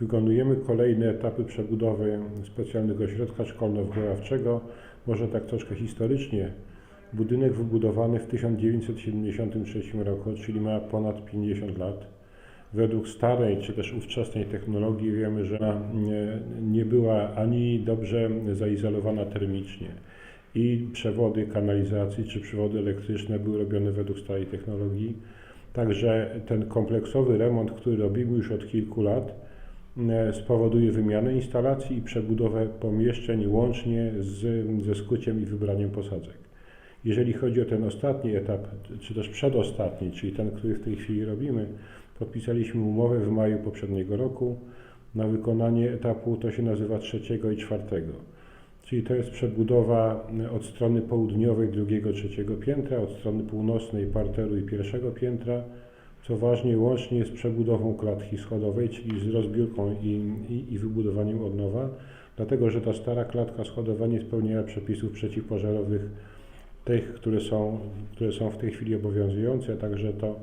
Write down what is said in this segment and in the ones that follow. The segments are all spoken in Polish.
Wykonujemy kolejne etapy przebudowy specjalnego ośrodka szkolno-wychowawczego. Może tak troszkę historycznie. Budynek wybudowany w 1973 roku, czyli ma ponad 50 lat. Według starej czy też ówczesnej technologii wiemy, że ona nie była ani dobrze zaizolowana termicznie i przewody kanalizacji czy przewody elektryczne były robione według starej technologii. Także ten kompleksowy remont, który robimy już od kilku lat, e, spowoduje wymianę instalacji i przebudowę pomieszczeń łącznie z, ze skuciem i wybraniem posadzek. Jeżeli chodzi o ten ostatni etap, czy też przedostatni, czyli ten, który w tej chwili robimy, podpisaliśmy umowę w maju poprzedniego roku na wykonanie etapu, to się nazywa trzeciego i czwartego. Czyli to jest przebudowa e, od strony południowej drugiego, trzeciego piętra, od strony północnej parteru i pierwszego piętra, co ważne łącznie z przebudową klatki schodowej, czyli z rozbiórką i, i, i wybudowaniem od nowa, dlatego że ta stara klatka schodowa nie spełniała przepisów przeciwpożarowych tych, które są, które są w tej chwili obowiązujące, także to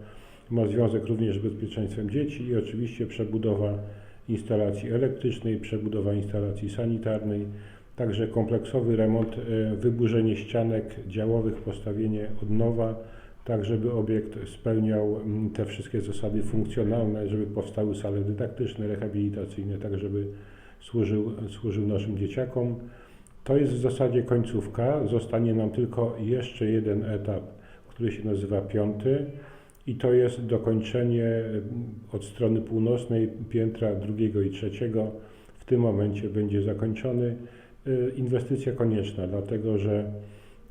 ma związek również z bezpieczeństwem dzieci i oczywiście przebudowa instalacji elektrycznej, przebudowa instalacji sanitarnej, Także kompleksowy remont, e, wyburzenie ścianek działowych, postawienie od nowa, tak żeby obiekt spełniał mm, te wszystkie zasady funkcjonalne, żeby powstały sale dydaktyczne, rehabilitacyjne, tak żeby służył, służył naszym dzieciakom. To jest w zasadzie końcówka. Zostanie nam tylko jeszcze jeden etap, który się nazywa piąty i to jest dokończenie mm, od strony północnej piętra drugiego i trzeciego. W tym momencie będzie zakończony. Y, inwestycja konieczna, dlatego że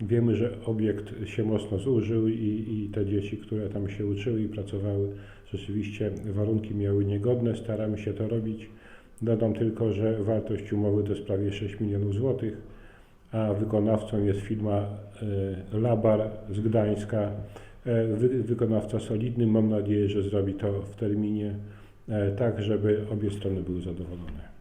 wiemy, że obiekt się mocno zużył i, i te dzieci, które tam się uczyły i pracowały, rzeczywiście warunki miały niegodne. Staramy się to robić. Dodam tylko, że wartość umowy to jest prawie 6 milionów złotych, a wykonawcą jest firma y, Labar z Gdańska. E, wy, wykonawca solidny. Mam nadzieję, że zrobi to w terminie, e, tak żeby obie strony były zadowolone.